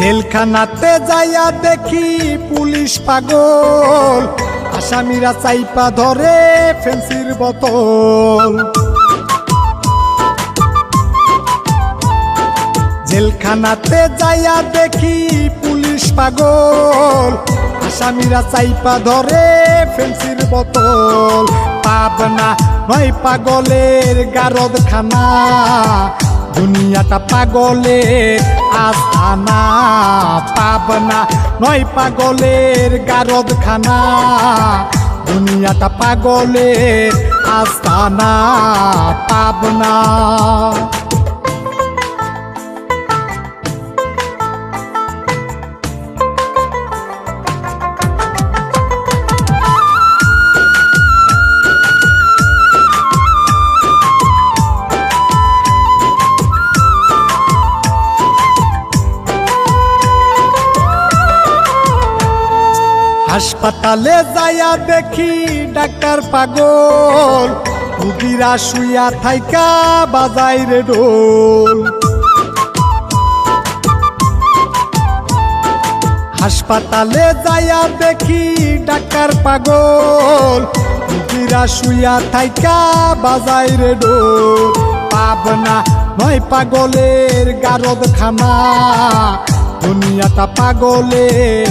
জেলখানাতে যাইয়া দেখি পুলিশ পাগল। আসামিরা চাইপা ধরে ফেন্সির বোতল। জেলখানাতে যাইয়া দেখি পুলিশ পাগল। আসামিরা চাইপা ধরে ফেন্সির বোতল। পাবনা নয় পাগলের গারদ খানা দুনিয়াটা পাগলের আস্তানা পাবনা নয় পাগলের গারদ খানা দুনিয়াটা পাগলের আস্তানা পাবনা। হাসপাতালে যাইয়া দেখি ডাক্তার পাগল। রুগীরা শুইয়া থাইকা বাজাই রে ডোল হাসপাতালে যাইয়া দেখি ডাক্তার পাগল। রুগীরা শুইয়া থাইকা বাজাই রে ডোল পাবনা নয় পাগলের গারদ খানা দুনিয়াটা পাগলের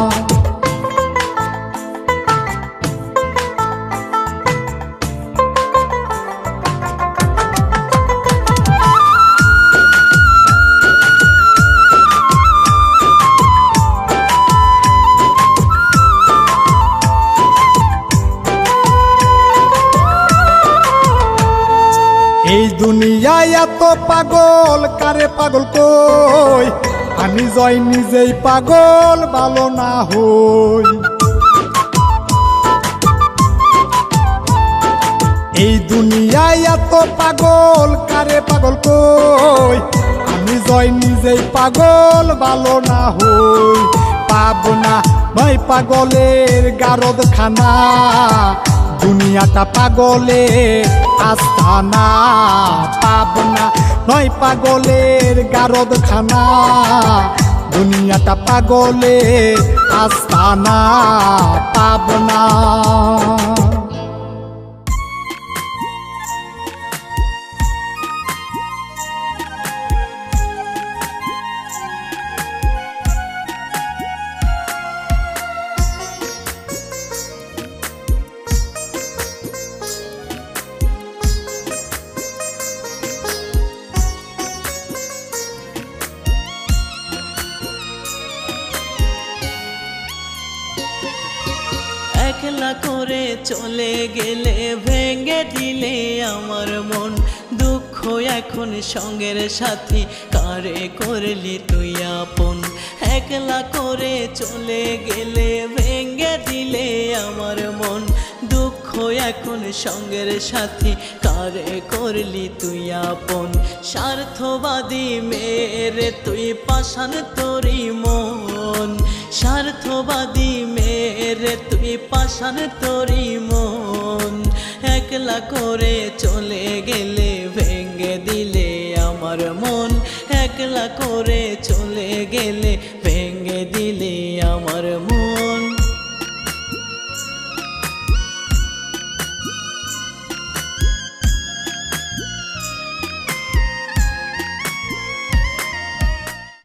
দুনিয়ায় এত পাগল, কারে পাগল কই? আমি জয় নিজেই পাগল, ভালো না হই। এই দুনিয়ায় এত পাগল, কারে পাগল কই? আমি জয় নিজেই পাগল, ভালো না হই। পাবনা নয় পাগলের গারদ খানা দুনিয়াটা পাগলে আস্তানা পাবনা। নয় পাগলের গারদ খানা দুনিয়াটা পাগলে আস্তানা পাবনা। একলা করে চলে গেলে ভেঙে দিলে আমার মন। দুঃখ এখন সঙ্গের সাথী, কারে করলি তুই আপন? একলা করে চলে গেলে ভেঙে দিলে আমার মন। দুঃখ এখন সঙ্গের সাথী, কারে করলি তুই আপন? স্বার্থবাদী মেরে তুই পাশান তোরি মন। স্বার্থবাদী মেরে তুই পাশান তোরি মন। একলা করে চলে গেলে ভেঙে দিলে আমার মন। একলা করে চলে গেলে